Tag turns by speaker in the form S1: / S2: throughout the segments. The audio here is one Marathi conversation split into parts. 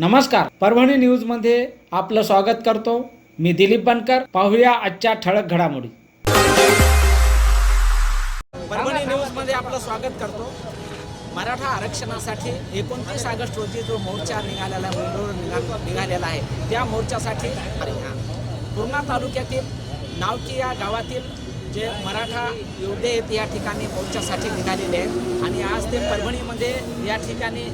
S1: नमस्कार. परभणी न्यूजमध्ये आपलं स्वागत करतो. मी दिलीप बनकर. पाहूया आजच्या ठळक घडामोडी.
S2: परभणी न्यूजमध्ये आपलं स्वागत करतो. मराठा आरक्षणासाठी एकोणतीस ऑगस्ट रोजी जो मोर्चा निघालेला आहे मुंबईवर निघालेला आहे त्या मोर्चासाठी पूर्णा तालुक्यातील नावकी या गावातील जे मराठा योद्धे आहेत या ठिकाणी मोर्चासाठी निघालेले आहेत. आणि आज ते परभणीमध्ये या ठिकाणी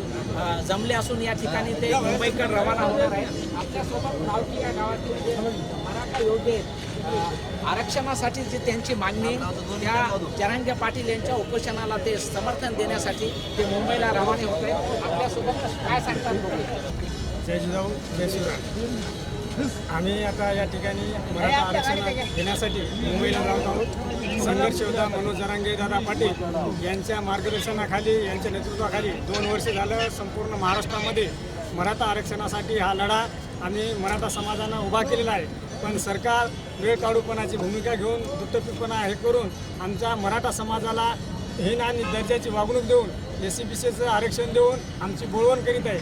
S2: जमले असून या ठिकाणी ते मुंबईकडे रवाना होणार आहेत. आपल्यासोबत नावकी या गावातील जे मराठा योद्धे आरक्षणासाठी जी त्यांची मागणी त्या जरांगे पाटील यांच्या उपोषणाला ते समर्थन देण्यासाठी ते मुंबईला रवाने होत. आहेत आपल्यासोबत काय सांगतात?
S3: जय जिजाऊ जय शिवराय आम्ही आता या ठिकाणी मराठा आरक्षण घेण्यासाठी मुंबईला जात आहोत. संघर्ष योद्धा मनोज जरांगे दादा पाटील यांच्या मार्गदर्शनाखाली यांच्या नेतृत्वाखाली दोन वर्ष झालं संपूर्ण महाराष्ट्रामध्ये मराठा आरक्षणासाठी हा लढा आम्ही मराठा समाजानं उभा केलेला आहे. पण सरकार वेळ काढूपणाची भूमिका घेऊन दुटप्पीपणा हे करून आमच्या मराठा समाजाला हीन आणि दर्जाची वागणूक देऊन एस सी बी सीचं आरक्षण देऊन आमची बोळवण करीत आहे.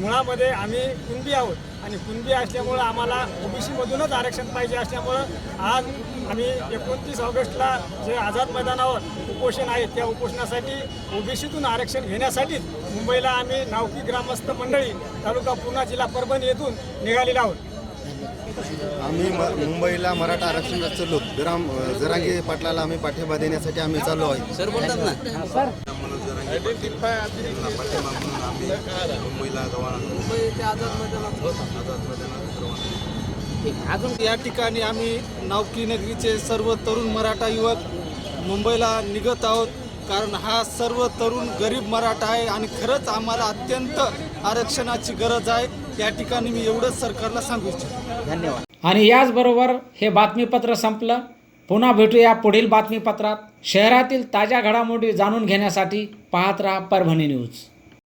S3: मुळामध्ये आम्ही कुणबी आहोत. आणि कुणबी असल्यामुळं आम्हाला ओबीसीमधूनच आरक्षण पाहिजे असल्यामुळं आज आम्ही एकोणतीस ऑगस्टला जे आझाद मैदानावर उपोषण आहे त्या उपोषणासाठी ओबीसीतून आरक्षण घेण्यासाठीच मुंबईला आम्ही नावकी ग्रामस्थ मंडळी तालुका पूर्णा जिल्हा परभणी येथून निघालेला आहोत.
S4: आम्ही म- मुंबईला मराठा आरक्षणाचं लोक. ग्राम जरांगे पाटलाला आम्ही पाठिंबा देण्यासाठी आम्ही चाललो आहे.
S2: सर बोलतात ना. ठीक. अजून
S5: या ठिकाणी आम्ही नावकी नगरीचे सर्व तरुण मराठा युवक मुंबईला निघत आहोत. कारण हा सर्व तरुण गरीब मराठा आहे आणि खरंच आम्हाला अत्यंत आरक्षणाची गरज आहे. या ठिकाणी मी एवढंच सरकारला सांगू इच्छितो.
S2: धन्यवाद.
S1: आणि याचबरोबर हे बातमीपत्र संपलं. पुन्हा भेटूया पुढील बातमीपत्रात. शहरातील ताज्या घडामोडी जाणून घेण्यासाठी पाहत राहा परभणी न्यूज.